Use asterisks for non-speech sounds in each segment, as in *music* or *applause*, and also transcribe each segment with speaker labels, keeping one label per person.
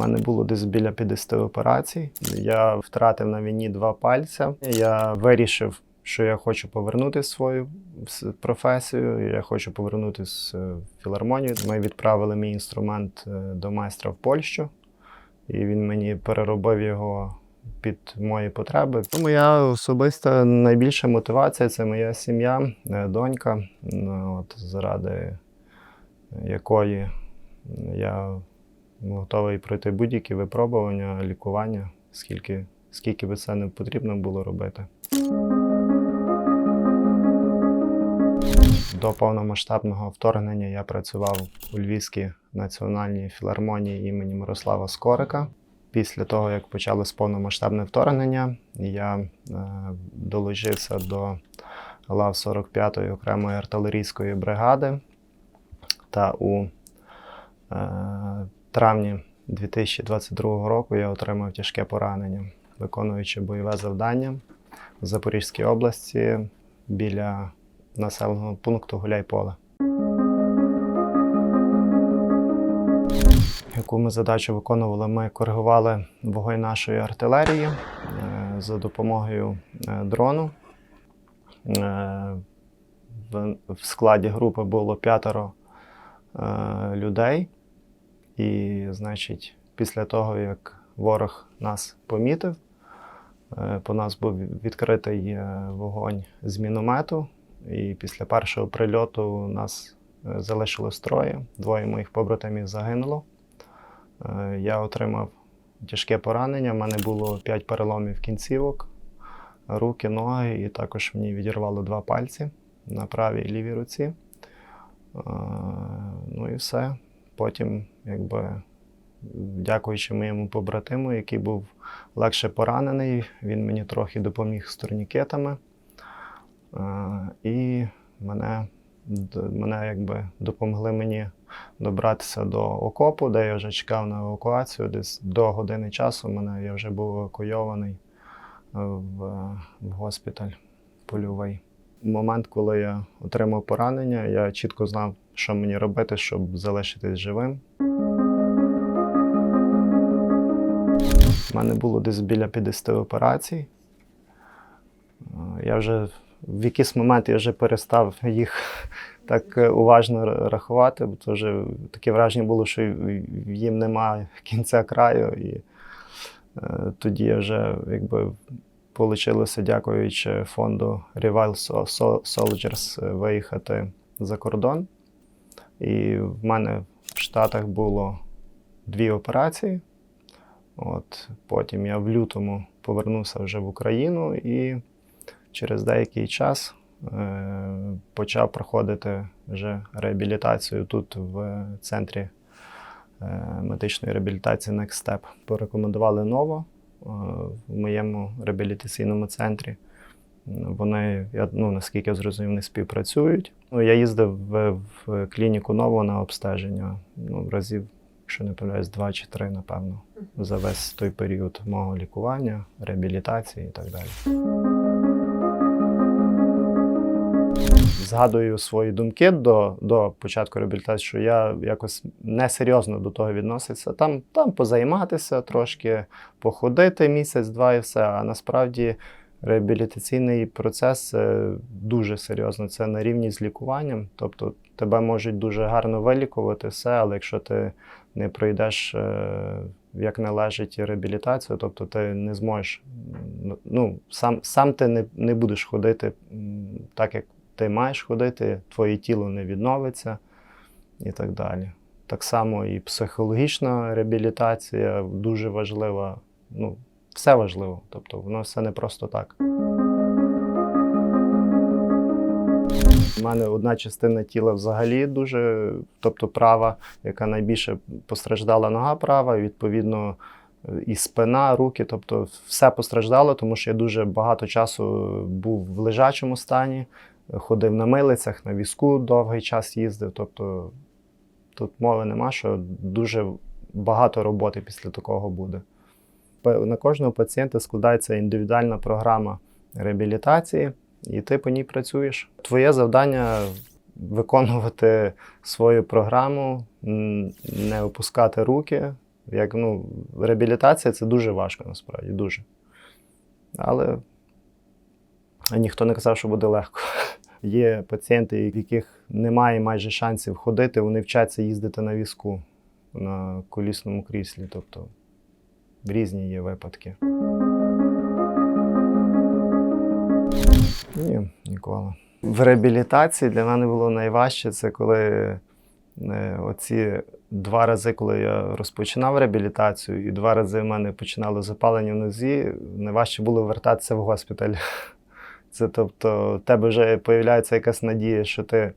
Speaker 1: У мене було десь біля 50 операцій. Я втратив на війні два пальця. Я вирішив, що я хочу повернути свою професію. Я хочу повернутися в філармонію. Ми відправили мій інструмент е, до майстра в Польщу, і він мені переробив його під мої потреби. Моя особиста найбільша мотивація це моя сім'я, е, донька, ну, от, заради якої я готовий пройти будь-які випробування, лікування, скільки, скільки би це не потрібно було робити. До повномасштабного вторгнення я працював у Львівській національній філармонії імені Мирослава Скорика. Після того, як почалось повномасштабне вторгнення, я е, долучився до лав 45-ї окремої артилерійської бригади. Та у е, травні 2022 року я отримав тяжке поранення, виконуючи бойове завдання в Запорізькій області біля населеного пункту Гуляйполе. Яку ми задачу виконували? Ми коригували вогонь нашої артилерії е, за допомогою е, дрону. Е, в, складі групи було п'ятеро людей. І, значить, після того, як ворог нас помітив, е, по нас був відкритий е, вогонь з міномету. І після першого прильоту нас е, залишилось троє. Двоє моїх побратимів загинуло. Я отримав тяжке поранення. У мене було 5 переломів кінцівок, руки, ноги, і також мені відірвало два пальці на правій і лівій руці. Ну і все. Потім, якби, дякуючи моєму побратиму, який був легше поранений, він мені трохи допоміг з турнікетами. Е, І мене, мене якби допомогли мені добратися до окопу, де я вже чекав на евакуацію. Десь до години часу мене я вже був евакуйований е, в, в госпіталь польовий. Момент, коли я отримав поранення, я чітко знав, що мені робити, щоб залишитись живим. У мене було десь біля 50 операцій. Я вже в якийсь момент я вже перестав їх *laughs* так уважно рахувати, бо то вже таке враження було, що їм немає кінця краю. І е, тоді я вже якби вийшло, дякуючи фонду Revival So- So- Soldiers, е, виїхати за кордон. І в мене в Штатах було дві операції. От, потім я в лютому повернувся вже в Україну і через деякий час е, почав проходити вже реабілітацію тут в центрі е, медичної реабілітації Next Step. Порекомендували ново в моєму реабілітаційному центрі. Вони, я, ну, наскільки я зрозумів, не співпрацюють. Ну, я їздив в, в клініку нову на обстеження ну, разів, якщо не помиляюсь, два чи три, напевно, за весь той період мого лікування, реабілітації і так далі. Згадую свої думки до, до початку реабілітації, що я якось несерйозно до того відносився. Там, там позайматися трошки, походити місяць-два і все. А насправді реабілітаційний процес е, дуже серйозно. Це на рівні з лікуванням. Тобто тебе можуть дуже гарно вилікувати все, але якщо ти не пройдеш е, як належить реабілітацію, тобто ти не зможеш, ну, сам, сам ти не, не будеш ходити так, як ти маєш ходити, твоє тіло не відновиться і так далі. Так само і психологічна реабілітація дуже важлива. Ну, все важливо, тобто воно все не просто так. У мене одна частина тіла взагалі дуже, тобто права, яка найбільше постраждала нога права, відповідно і спина, руки, тобто все постраждало, тому що я дуже багато часу був в лежачому стані, ходив на милицях, на візку довгий час їздив. Тобто тут мови нема, що дуже багато роботи після такого буде. На кожного пацієнта складається індивідуальна програма реабілітації, і ти по ній працюєш. Твоє завдання *laughs* виконувати свою програму, не опускати руки, Як, ну, реабілітація це дуже важко насправді, дуже. Але ніхто не казав, що буде легко. *laughs* Є пацієнти, в яких немає майже шансів ходити, вони вчаться їздити на візку на колісному кріслі. Тобто різні є випадки. Ні, ніколи. В реабілітації для мене було найважче це коли е, оці два рази, коли я розпочинав реабілітацію, і два рази в мене починало запалення в нозі, найважче було вертатися в госпіталь. *laughs* Це тобто, в тебе вже з'являється якась надія, що ти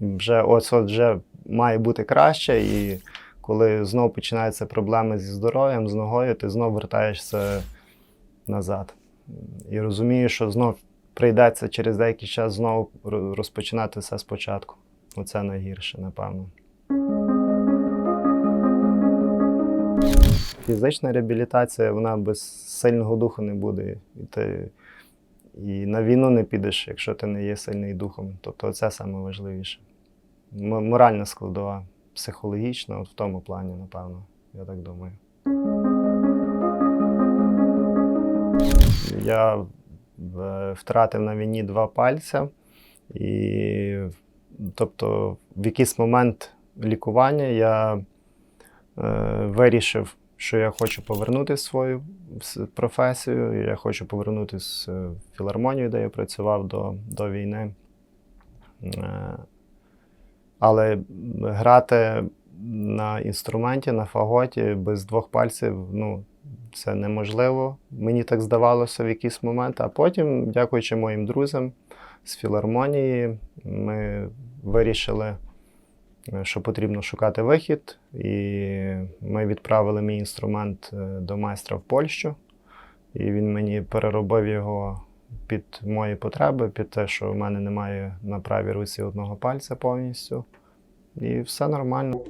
Speaker 1: вже ось от вже має бути краще, і коли знову починаються проблеми зі здоров'ям, з ногою, ти знову вертаєшся назад. І розумієш, що знов прийдеться через деякий час знову розпочинати все спочатку. Оце найгірше, напевно. Фізична реабілітація, вона без сильного духу не буде. І ти і на війну не підеш, якщо ти не є сильний духом. Тобто це саме важливіше. М- Моральна складова, психологічна, от в тому плані, напевно, я так думаю. Я е, втратив на війні два пальця, і тобто в якийсь момент лікування я е, вирішив, що я хочу повернути свою професію. Я хочу повернутися в філармонію, де я працював до, до війни. Е, Але грати на інструменті, на фаготі без двох пальців, ну, це неможливо. Мені так здавалося в якийсь момент. А потім, дякуючи моїм друзям з філармонії, ми вирішили, що потрібно шукати вихід. І ми відправили мій інструмент е, до майстра в Польщу. І він мені переробив його під мої потреби, під те, що в мене немає на правій руці одного пальця повністю. І все нормально.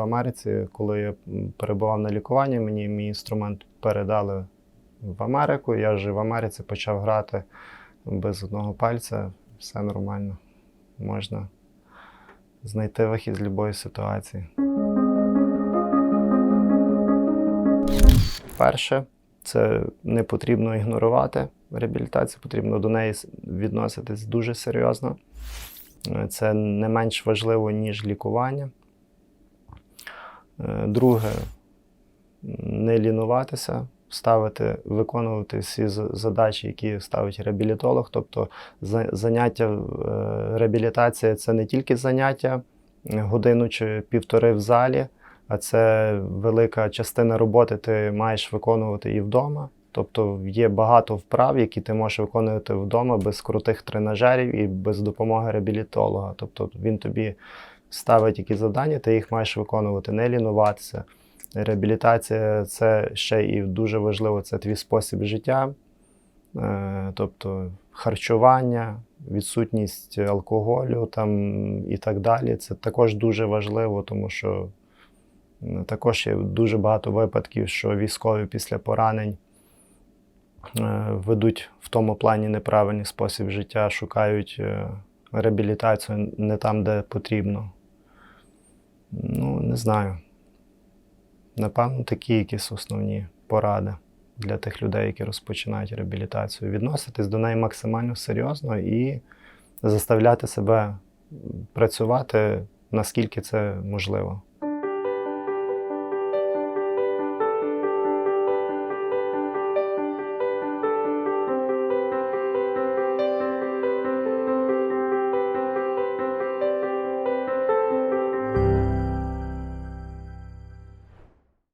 Speaker 1: Америці, коли я перебував на лікуванні, мені мій інструмент передали в Америку. Я вже в Америці почав грати без одного пальця. Все нормально. Можна знайти вихід з будь-якої ситуації. Перше, це не потрібно ігнорувати реабілітацію, потрібно до неї відноситись дуже серйозно. Е, Це не менш важливо, ніж лікування. Друге, не лінуватися, ставити, виконувати всі задачі, які ставить реабілітолог. Тобто заняття е, реабілітація це не тільки заняття годину чи півтори в залі, а це велика частина роботи ти маєш виконувати і вдома. Тобто є багато вправ, які ти можеш виконувати вдома без крутих тренажерів і без допомоги реабілітолога. Тобто він тобі ставить які завдання, ти їх маєш виконувати, не лінуватися. Реабілітація це ще і дуже важливо, це твій спосіб життя, Е, тобто харчування, відсутність алкоголю там, і так далі. Це також дуже важливо, тому що також є дуже багато випадків, що військові після поранень е, ведуть в тому плані неправильний спосіб життя, шукають е, реабілітацію не там, де потрібно. Ну, не знаю. Напевно, такі якісь основні поради для тих людей, які розпочинають реабілітацію. Відноситись до неї максимально серйозно і заставляти себе працювати наскільки це можливо.